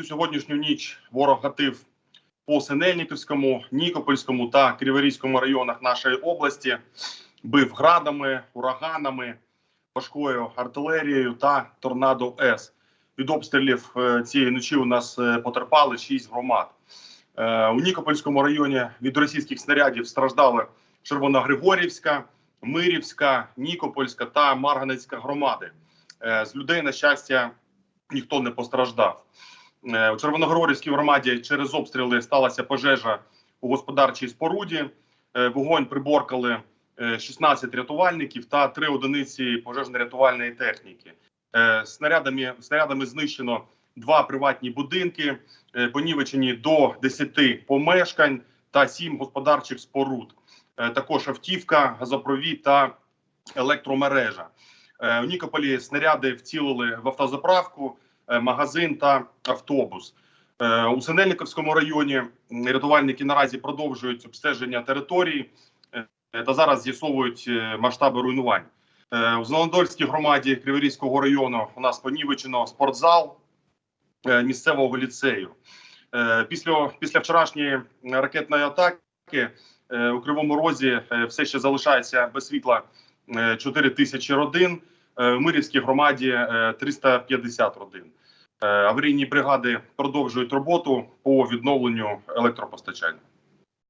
всю сьогоднішню ніч ворог гатив по Синельниківському, Нікопольському та Криворізькому районах нашої області, бив градами, ураганами, важкою артилерією та торнадо С. Від обстрілів е, цієї ночі у нас е, потерпали 6 громад. Е, У Нікопольському районі від російських снарядів страждали Червоногригорівська, Мирівська, Нікопольська та Марганецька громади. З людей, на щастя, ніхто не постраждав. Е, У Червоногригорівській громаді через обстріли сталася пожежа у господарчій споруді. Е, Вогонь приборкали е, 16 рятувальників та 3 одиниці пожежно-рятувальної техніки. Е, Снарядами, снарядами знищено два приватні будинки, е, понівечені до 10 помешкань та 7 господарчих споруд. Е, Також автівка, газопровід та електромережа. Е, У Нікополі снаряди вцілили в автозаправку, е, магазин та автобус. Е, У Синельниковському районі рятувальники наразі продовжують обстеження території е, та зараз з'ясовують е, масштаби руйнувань. Е, У Зеленодольській громаді Криворізького району у нас понівечено спортзал е, місцевого ліцею. Е, Після, після вчорашньої ракетної атаки е, у Кривому Розі е, все ще залишається без світла е, 4 тисячі родин. Е, В Мирівській громаді е, 350 родин. Е, Аварійні бригади продовжують роботу по відновленню електропостачання.